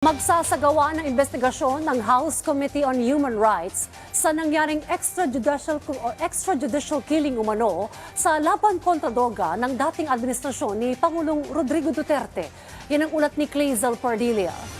Magsasagawa ng investigasyon ng House Committee on Human Rights sa nangyaring extrajudicial o extrajudicial killing umano sa laban kontra droga ng dating administrasyon ni Pangulong Rodrigo Duterte. Yan ang ulat ni Clazel Pardilia.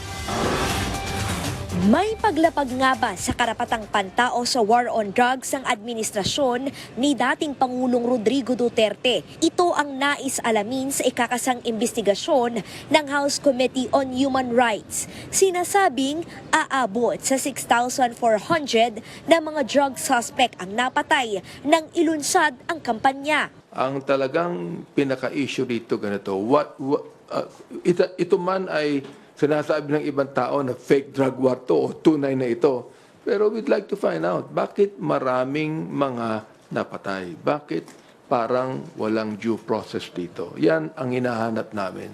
May paglapag nga ba sa karapatang pantao sa war on drugs ang administrasyon ni dating Pangulong Rodrigo Duterte? Ito ang nais alamin sa ikakasang investigasyon ng House Committee on Human Rights. Sinasabing aabot sa 6,400 na mga drug suspect ang napatay nang ilunsad ang kampanya. ang talagang pinaka-issue dito ganito, what, what uh, ito, ito man ay sinasabi ng ibang tao na fake drug war to o tunay na ito. Pero we'd like to find out, bakit maraming mga napatay? Bakit parang walang due process dito? Yan ang hinahanap namin.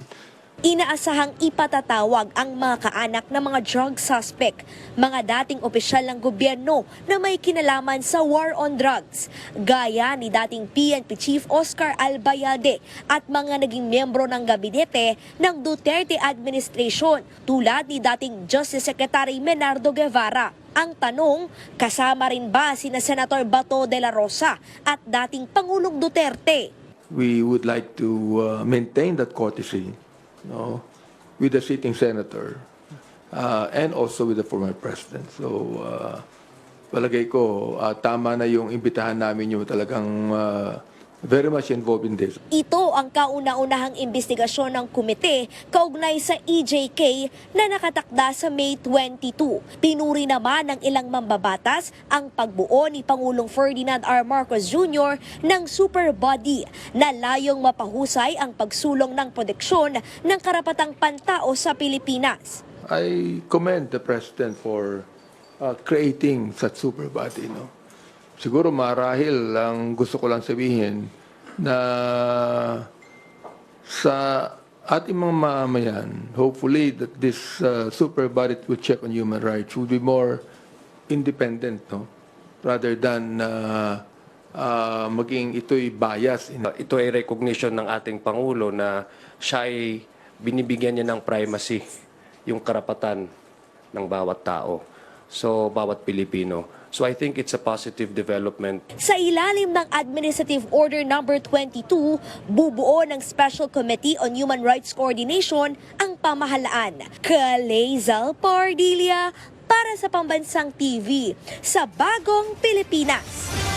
Inaasahang ipatatawag ang mga kaanak ng mga drug suspect, mga dating opisyal ng gobyerno na may kinalaman sa war on drugs, gaya ni dating PNP Chief Oscar Albayalde at mga naging miyembro ng gabinete ng Duterte administration tulad ni dating Justice Secretary Menardo Guevara. Ang tanong, kasama rin ba sina Senator Bato de la Rosa at dating Pangulong Duterte? We would like to uh, maintain that courtesy no, with the sitting senator uh, and also with the former president. So, uh, palagay ko, uh, tama na yung imbitahan namin yung talagang uh, very much involved in this. Ito ang kauna-unahang investigasyon ng komite kaugnay sa EJK na nakatakda sa May 22. Pinuri naman ng ilang mambabatas ang pagbuo ni Pangulong Ferdinand R. Marcos Jr. ng super body na layong mapahusay ang pagsulong ng proteksyon ng karapatang pantao sa Pilipinas. I commend the president for uh, creating such super body. No? Siguro marahil ang gusto ko lang sabihin na sa ating mga mamamayan, hopefully that this uh, super body will check on human rights will be more independent, no? rather than uh, uh, maging ito'y bias in Ito ay recognition ng ating Pangulo na siya ay binibigyan niya ng primacy yung karapatan ng bawat tao. So, bawat Pilipino. So, I think it's a positive development. Sa ilalim ng Administrative Order Number 22, bubuo ng Special Committee on Human Rights Coordination ang pamahalaan. Kalezal Pardilia para sa Pambansang TV sa Bagong Pilipinas.